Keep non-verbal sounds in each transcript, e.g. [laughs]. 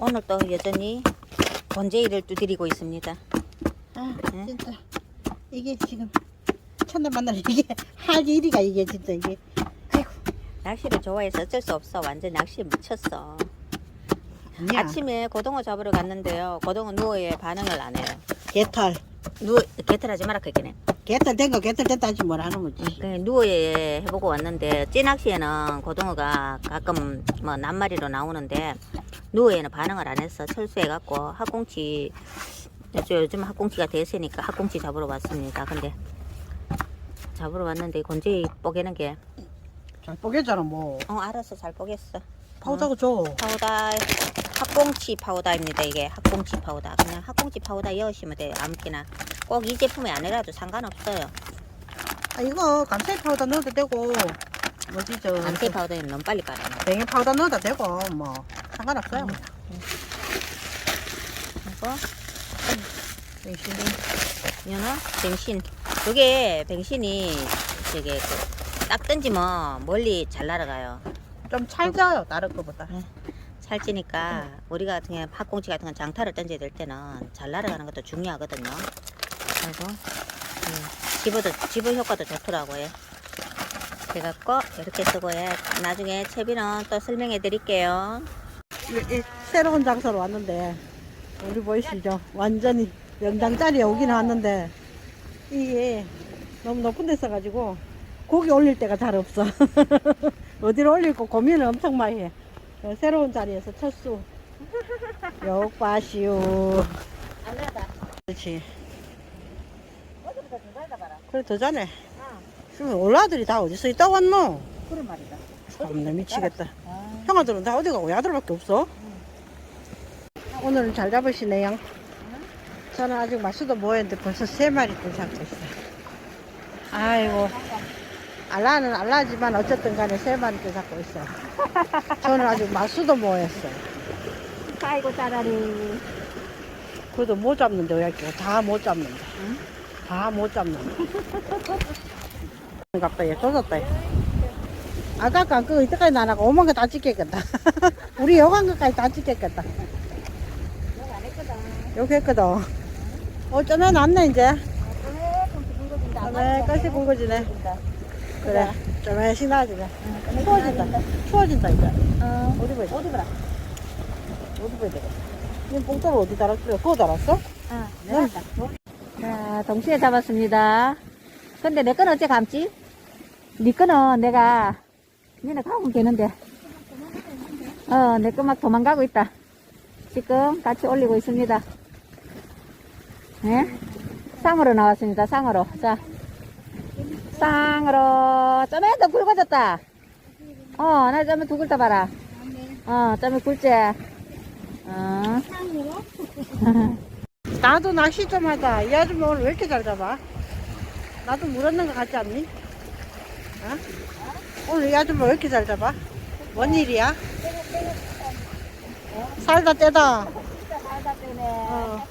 오늘 또 여전히 번제일을 두드리고 있습니다. 아 응? 진짜 이게 지금 첫날 만날 이게 할 일이가 이게 진짜 이게 낚시를 좋아해서 어쩔 수 없어. 완전 낚시에 미쳤어. 아니야 아침에 고등어 잡으러 갔는데요. 고등어 누어에 반응을 안 해요. 개털 누워 개털하지 마라 그랬네. 개털 된 거 개털 됐다 하지 뭘 하는 거지 그 누어에 해보고 왔는데 찌낚시에는 고등어가 가끔 뭐 낱마리로 나오는데 누어에는 반응을 안 했어. 철수해갖고 학꽁치 저 요즘 학꽁치가 대세니까 학꽁치 잡으러 왔습니다. 근데 잡으러 왔는데 건지 뽀개는 게 잘 뽀개잖아 뭐. 어 알았어. 잘 뽀겠어. 파우더고 줘. 파우더 학꽁치 파우더입니다 이게. 학꽁치 파우더. 그냥 학꽁치 파우더 여시면 돼요. 아무렇게나. 꼭 이 제품이 아니라도 상관없어요. 아, 이거 감태 파우더 넣어도 되고 뭐지 저. 안테 파우더는 너무 빨리 깔아요. 뱅이 파우더 넣어도 되고 뭐 상관없어요. 그리고 뱅신 연어 뱅신. 요게 뱅신이 되게 그딱 던지면 멀리 잘 날아가요. 좀 찰져요 다른 거보다. 살찌니까 우리 같은 경우 팥꽁치 같은 건 장타를 던져야 될 때는 잘 날아가는 것도 중요하거든요. 그리고 음, 집어도 집어 효과도 좋더라고요. 그래갖고 이렇게 쓰고 해. 나중에 채비는 또 설명해 드릴게요 이- 이 새로운 장소로 왔는데 우리 보이시죠? 완전히 명당짜리에 오긴 왔는데 이게 너무 높은 데 있어가지고 고기 올릴 데가 잘 없어. [laughs] 어디로 올릴고 고민을 엄청 많이 해. 어, 새로운 자리에서 첫수. 욕바시오. 안나다 그렇지. 그래 더 자네. 지금 올라들이 다 어디서 있다 왔노? 그런 말이다. 참나 미치겠다. 아, 형아들은 다 어디 가고 야들밖에 없어. 오늘은 잘 잡으시네요. 저는 아직 마수도 모였는데 벌써 세 마리를 잡고 있어요. 아이고. 알라는 알라지만 어쨌든 간에 세 마리를 잡고 있어요. 저는 아직 마수도 모였어요. 아이고 짜라리. 그래도 못 잡는데 왜 이렇게 다 못 잡는데? 응? 다못 잡는데. 갑다 얘 쏟았다. 얘. 아까 까 그거 이때까지 나나가 오만 거 다 찍겠겠다. [laughs] 우리 여간 것까지 다 찍겠겠다. 안 했거든 여기 했거든. 어 쩌면 왔네 이제. 쩌면 끝이 굵어지네. 그래. 쩌면씩 나아지네. 추워진다. 추워진다 이제. 어, 어디 보여 어디 봐라? 어디 보여 이 봉돌을 어디 달았어? 그거 달았어? 아, 네. 자, 동시에 잡았습니다. 근데 내 거는 어째 감지? 네 거는 내가, 니네 가면 되는데. 어, 내 거 막 도망가고 있다. 지금 같이 올리고 있습니다. 네? 쌍으로 나왔습니다. 쌍으로. 자. 쌍으로. 더 굵어졌다. 어, 나 점에 두 굵다 봐라. 어, 점에 굵지? 어. [laughs] 나도 낚시 좀 하자 이 아줌마 오늘 왜 이렇게 잘 잡아? 나도 물었는 것 같지 않니? 어? 오늘 이 아줌마 왜 이렇게 잘 잡아? 뭔 일이야? 살다 떼다 살다 빼네. 어.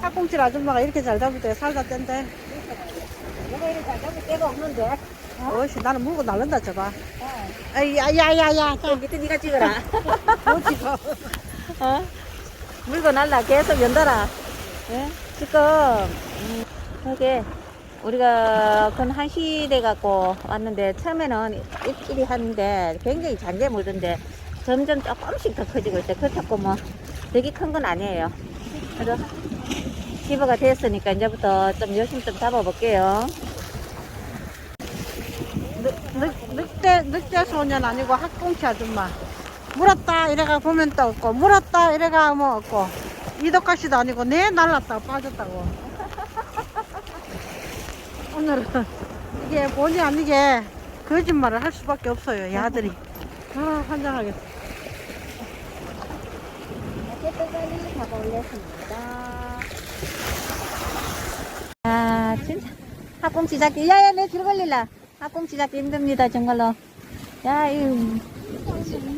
학꽁칠 아줌마가 이렇게 잘 잡을 때 살다 뗀대 내가 이렇게 잘 잡을 데가 없는데. 어이씨 나는 물고 날른다 저봐 야야야야 저 밑에 니가 찍어라. [laughs] 어디가 어? 물고 날라 계속 연달아. 예? 지금 음, 이게 우리가 근 한시 돼 갖고 왔는데 처음에는 입질이 하는데 굉장히 잔게 물던데 점점 조금씩 더 커지고 있어요. 그렇다고 뭐 되게 큰 건 아니에요. 그래도 집어가 됐으니까 이제부터 좀 열심히 좀 잡아볼게요. 늑, 늑, 늑대 늑대 소년 아니고 학꽁치 아줌마 물었다 이래가 보면 또 없고 물었다 이래가 뭐 없고 이덕가시도 아니고 내 날랐다고 빠졌다고 오늘은 이게 본의 아니게 거짓말을 할 수밖에 없어요 이 아들이 아 올렸습니다. 아, 진짜. 학꽁치 잡기. 야, 야, 내줄 걸릴라. 학꽁치 잡기 힘듭니다, 정말로. 야, 이,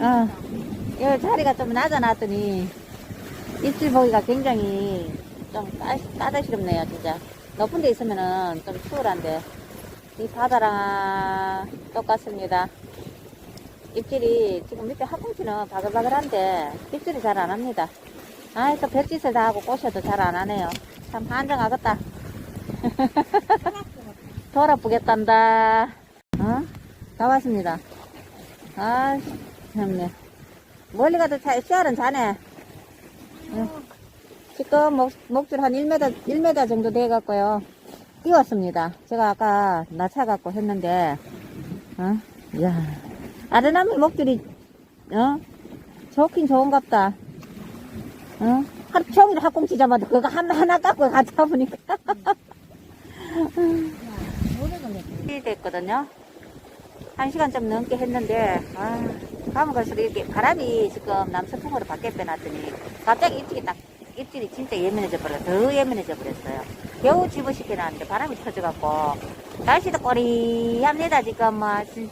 어, 이 자리가 좀 낮아놨더니, 입질 보기가 굉장히 좀 까, 까다시럽네요, 진짜. 높은 데 있으면은 좀 수월한데, 이 바다랑 똑같습니다. 입질이 지금 밑에 학꽁치는 바글바글한데 입질이 잘 안 합니다. 아이 또 뱃짓을 다 하고 꼬셔도 잘 안 하네요. 참 한정하겠다. [laughs] 돌아보겠단다. 어? 다 왔습니다. 아, 참네. 멀리 가도 자, 씨알은 자네. 응. 지금 목, 목줄 한 1m, 1m 정도 돼갖고요. 띄웠습니다. 제가 아까 낮춰갖고 했는데, 어? 이야. 아르나미 목줄이, 어? 좋긴 좋은갑다. 어? 하루 종일 학꽁치 잡아도 그거 하나, 하나 깎고 같이 잡으니까. 됐거든요. 한 시간 좀 넘게 했는데, 아, 가면 갈수록 이렇게 바람이 지금 남서풍으로 바뀌어 빼놨더니, 갑자기 입질이 딱, 입질이 진짜 예민해져 버려, 더 예민해져 버렸어요. 겨우 집어시켜놨는데 바람이 터져갖고, 날씨도 꼬리합니다, 지금 뭐, 진-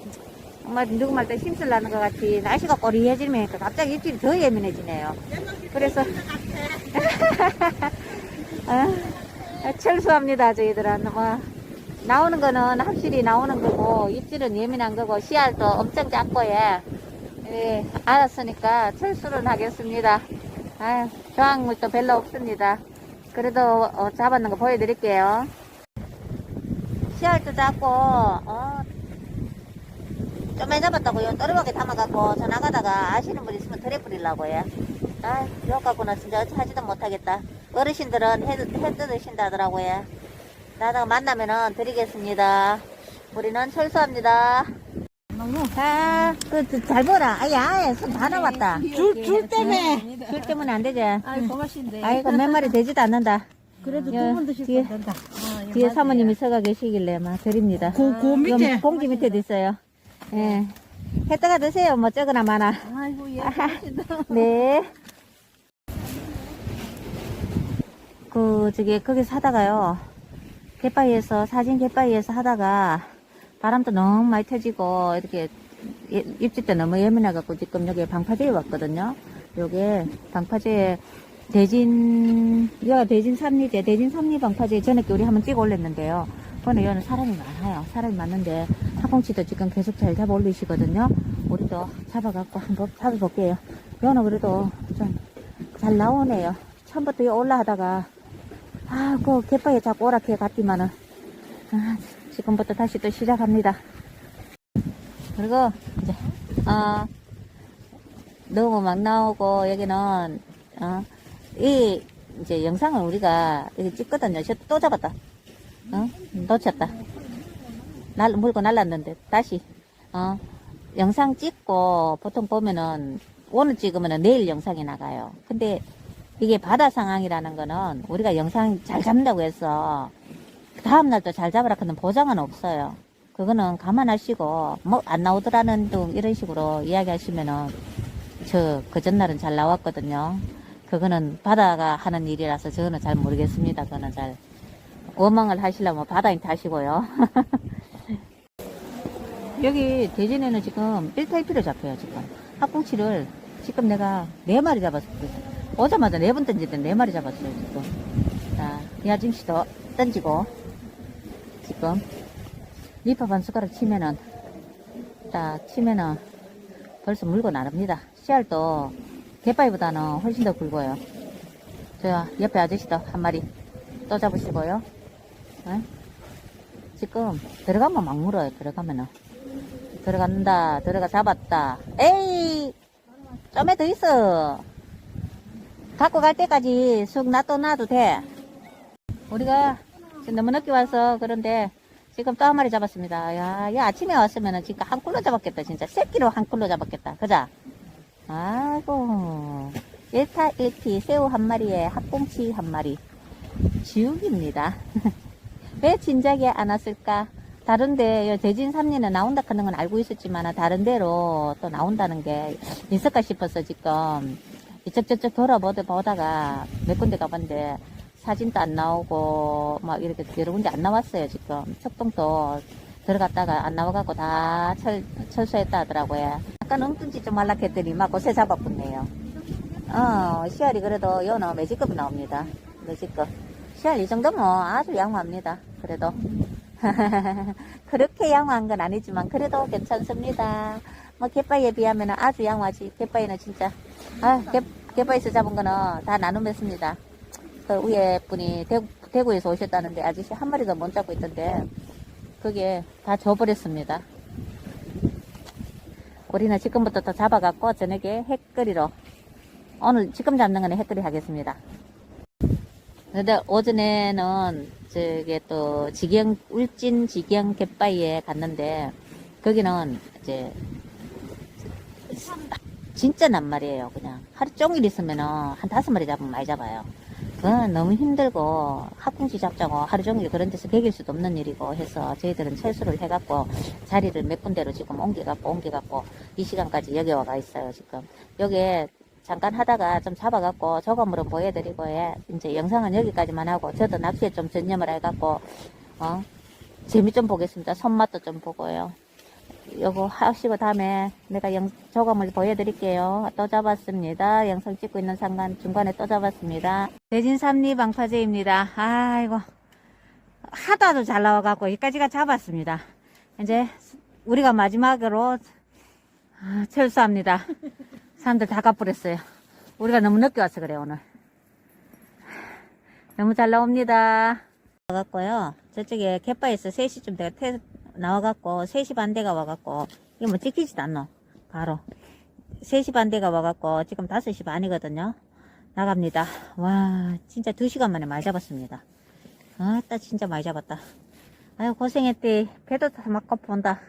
정말 누구 말때 힘쓸 나는 것 같이 날씨가 꼬리해지니까 갑자기 입질이 더 예민해지네요. 그래서, [laughs] 아, 철수합니다, 저희들은. 뭐, 나오는 거는 확실히 나오는 거고, 입질은 예민한 거고, 씨알도 엄청 작고, 예. 예, 알았으니까 철수를 하겠습니다. 아유, 저항물도 별로 없습니다. 그래도 어, 잡았는 거 보여드릴게요. 씨알도 작고, 어, 좀 많이 잡았다고요. 또르박에 담아갖고 저 나가다가 아시는 분 있으면 해. 아, 이거 갖고는 진짜 어찌 하지도 못하겠다. 어르신들은 해, 해 뜯으신다더라고요. 나다가 만나면은 드리겠습니다. 우리는 철수합니다. 아, 그, 그, 잘 보라. 아야, 손다 나왔다. 줄, 줄 때문에. 줄 때문에 안 되지. 아이, 고맙신데. 아이고, 몇 마리 되지도 않는다. 그래도 야, 두번 드실 뒤에- 건 된다. 뒤에 사모님이 서가 계시길래 막 드립니다. 그, 그 밑에. 봉지 밑에도 있어요. 예. 해다가 드세요. 뭐 적으나 많아. 아이고, 예. 네. 그, 저기, 거기서 하다가요. 갯바위에서, 사진 갯바위에서 하다가, 바람도 너무 많이 터지고, 이렇게, 예- 입질 때 너무 예민해갖고, 지금 여기 방파제에 왔거든요. 요게, 방파제, 대진, 여가 대진 삼리제, 대진 삼리 방파제 전에 우리 한번 찍어 올렸는데요. 그거는 여는 사람이 많아요. 사람이 많은데, 학꽁치도 지금 계속 잘 잡아 올리시거든요. 우리도 잡아갖고 한번 잡아볼게요. 여는 그래도 좀 잘 나오네요. 처음부터 여기 올라가다가, 아, 그 갯바위에 자꾸 오락해 갔지만은, 아, 지금부터 다시 또 시작합니다. 그리고, 이제, 어, 너무 막 나오고, 여기는, 어, 이, 이제 영상을 우리가 여기 찍거든요. 저또 잡았다. 어? 놓쳤다. 날, 물고 날랐는데, 다시, 어, 영상 찍고, 보통 보면은, 오늘 찍으면은 내일 영상이 나가요. 근데, 이게 바다 상황이라는 거는, 우리가 영상 잘 잡는다고 해서, 다음날도 잘 잡으라 그는 보장은 없어요. 그거는 감안하시고, 뭐, 안 나오더라는 둥, 이런 식으로 이야기하시면은, 저, 그 전날은 잘 나왔거든요. 그거는 바다가 하는 일이라서 저는 잘 모르겠습니다. 그거는 잘. 원망을 하시려면 바다인 타시고요. [laughs] 여기 대전에는 지금 1타입피로 잡혀요, 지금. 학꽁치를 지금 내가 네 마리 잡았어요. 오자마자 네 번 던질 때네 마리 잡았어요, 지금. 자, 이 아줌씨도 던지고, 지금. 리파 반 숟가락 치면은, 딱 치면은 벌써 물고 나릅니다. 씨알도 갯바위보다는 훨씬 더 굵어요. 저 옆에 아저씨도 한 마리 또 잡으시고요. 네? 지금 들어가면 막 물어요. 들어가면은 들어간다. 들어가 잡았다. 에이 좀에 더 있어. 갖고 갈 때까지 쑥 놔둬 놔도 돼. 우리가 지금 너무 늦게 와서 그런데 지금 또 한 마리 잡았습니다. 야, 이 아침에 왔으면은 지금 한 꿀로 잡았겠다. 진짜 새끼로 한 꿀로 잡았겠다. 그자? 아이고. 1타 1피 새우 한 마리에 학꽁치 한 마리. 지옥입니다. [laughs] 왜 진작에 안 왔을까? 다른데, 요 대진 삼리는 나온다 하는 건 알고 있었지만, 다른 데로 또 나온다는 게 있을까 싶어서 지금 이쪽 저쪽 돌아보다가 몇 군데 가봤는데, 사진도 안 나오고, 막 이렇게 여러 군데 안 나왔어요, 지금. 석동도 들어갔다가 안 나와갖고 다 철, 철수했다 하더라고요. 약간 엉뚱지 좀 말락했더니 막 곳에 잡아붙네요. 어, 씨알이 그래도 요는 매직급이 나옵니다. 매직급. 씨알 이 정도면 아주 양호합니다. 그래도. [laughs] 그렇게 양호한 건 아니지만 그래도 괜찮습니다. 뭐 갯바위에 비하면 아주 양호하지. 갯바위는 진짜. 아, 갯, 갯바위에서 잡은 거는 다 나눔했습니다. 그 위에 분이 대구, 대구 에서 오셨다는데 아저씨 한 마리도 못 잡고 있던데 그게 다 줘버렸습니다. 우리는 지금부터 또 잡아갖고 저녁에 햇거리로 오늘 지금 잡는 거는 햇거리 하겠습니다. 근데 오전에는 저게 또 지경 울진 지경 갯바위에 갔는데 거기는 이제 진짜 낱말이에요 그냥 하루 종일 있으면은 한 다섯 마리 잡으면 많이 잡아요 그건 너무 힘들고 학궁지 잡자고 하루 종일 그런 데서 배길 수도 없는 일이고 해서 저희들은 철수를 해갖고 자리를 몇 군데로 지금 옮겨갖고 옮겨갖고 이 시간까지 여기 와가 있어요 지금. 여기에 잠깐 하다가 좀 잡아갖고 저감으로 보여드리고 예. 이제 영상은 여기까지만 하고 저도 낚시에 좀 전념을 해갖고 어? 재미 좀 보겠습니다. 손맛도 좀 보고요 요거 하시고 다음에 내가 영, 저감을 보여드릴게요. 또 잡았습니다. 영상 찍고 있는 상간 중간에 또 잡았습니다. 대진 삼리 방파제입니다. 아이고 하도 하도 잘 나와갖고 여기까지가 잡았습니다. 이제 우리가 마지막으로 아, 철수합니다. 사람들 다 가버렸어요. 우리가 너무 늦게 와서 그래 오늘. 너무 잘 나옵니다. 나갔고요. 저쪽에 갯바에서 3시쯤 내가 퇴, 나와갖고 3시 반대가 와갖고 이거 뭐 찍히지도 않노. 바로. 3시 반대가 와갖고 지금 5시 반이거든요. 나갑니다. 와 진짜 2시간 만에 많이 잡았습니다. 아따 진짜 많이 잡았다. 아유 고생했대. 배도 다 막 고픈다